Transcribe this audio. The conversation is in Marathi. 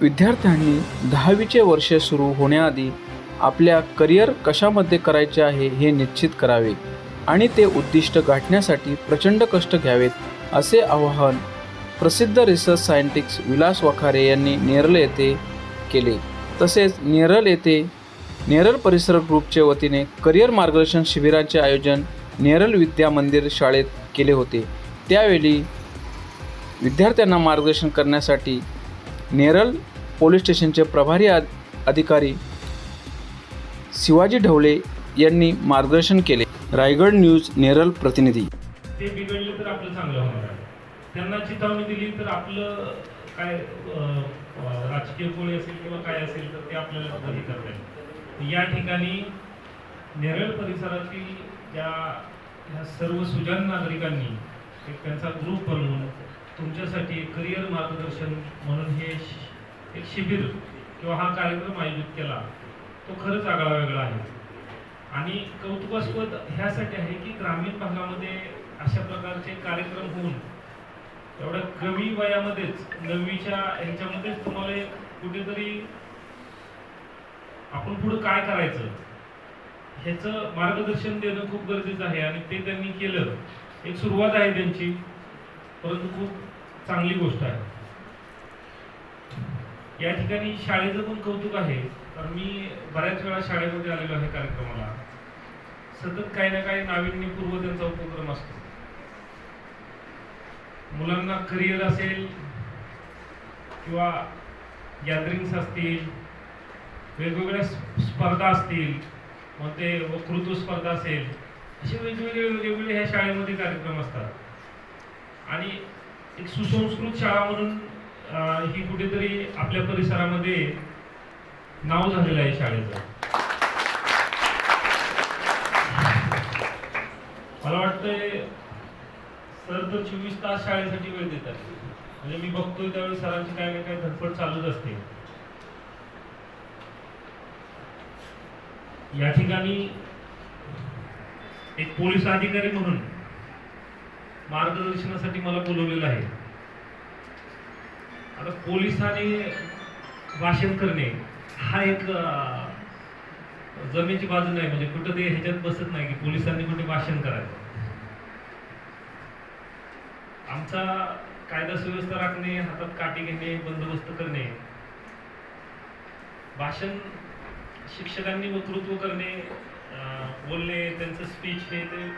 विद्यार्थ्यांनी दहावीचे वर्ष सुरू होण्याआधी आपल्या करिअर कशामध्ये करायचे आहे हे निश्चित करावे आणि ते उद्दिष्ट गाठण्यासाठी प्रचंड कष्ट घ्यावेत असे आवाहन प्रसिद्ध रिसर्च सायंटिस्ट विलास वखारे यांनी नेरल येथे केले. तसेच नेरल येथे नेरल परिसर ग्रुपच्या वतीने करिअर मार्गदर्शन शिबिराचे आयोजन नेरल विद्या मंदिर शाळेत केले होते. त्यावेळी विद्यार्थ्यांना मार्गदर्शन करण्यासाठी नेरल पोलीस स्टेशनचे प्रभारी अधिकारी शिवाजी ढवळे यांनी मार्गदर्शन केले. रायगड न्यूज नेरल प्रतिनिधी. ते बिघडले तर आपलं चांगलं होणार त्यांना चिथावणी दिली तर आपलं काय राजकीय कोळी असेल किंवा काय असेल तर ते आपल्याला कधी करता येईल या ठिकाणी नेरळ परिसरातील ज्या ह्या सर्व सुजान नागरिकांनी एक त्यांचा ग्रुप बनवून तुमच्यासाठी करिअर मार्गदर्शन म्हणून हे शि- एक शिबिर किंवा हा कार्यक्रम आयोजित केला. तो खरंच आगळा वेगळा आहे. आणि कौतुकास्पद ह्यासाठी आहे की ग्रामीण भागामध्ये अशा प्रकारचे कार्यक्रम होऊन एवढ्या कमी वयामध्येच नववीच्या ह्याच्यामध्येच तुम्हाला कुठेतरी आपण पुढे काय करायचं? ह्याचं मार्गदर्शन देणं खूप गरजेचं आहे आणि ते त्यांनी केलं. एक सुरुवात आहे त्यांची. परंतु खूप चांगली गोष्ट आहे. या ठिकाणी शाळेचं पण कौतुक आहे. कारण मी बऱ्याच वेळा शाळेमध्ये आलेलो आहे कार्यक्रमाला. सतत काही ना काही नाविन्यपूर्व त्यांचा उपक्रम असतो. मुलांना करिअर असेल किंवा गॅदरिंग्स असतील वेगवेगळ्या स्पर्धा असतील मग ते वक्तृत्व स्पर्धा असेल असे वेगवेगळे वेगवेगळे ह्या शाळेमध्ये कार्यक्रम असतात. आणि एक सुसंस्कृत शाळा म्हणून ही कुठेतरी आपल्या परिसरामध्ये नाव झालेलं आहे शाळेचं. मला वाटतंय सर तर चोवीस तास शाळेसाठी वेळ देतात. म्हणजे मी बघतोय त्यावेळी सरांची काय ना काय धडपड चालूच असते. या ठिकाणी एक पोलीस अधिकारी म्हणून मार्गदर्शनासाठी मला बोलवलेलं आहे. आता पोलिसांनी भाषण करणे हा एक जमेची बाजू नाही म्हणजे कुठं ते ह्याच्यात बसत नाही की पोलिसांनी कुठे भाषण करायचं. आमचा कायदा सुव्यवस्था राखणे हातात काठी घेणे बंदोबस्त करणे भाषण शिक्षकांनी वक्तृत्व करणे बोलणे त्यांचं स्पीच हे ते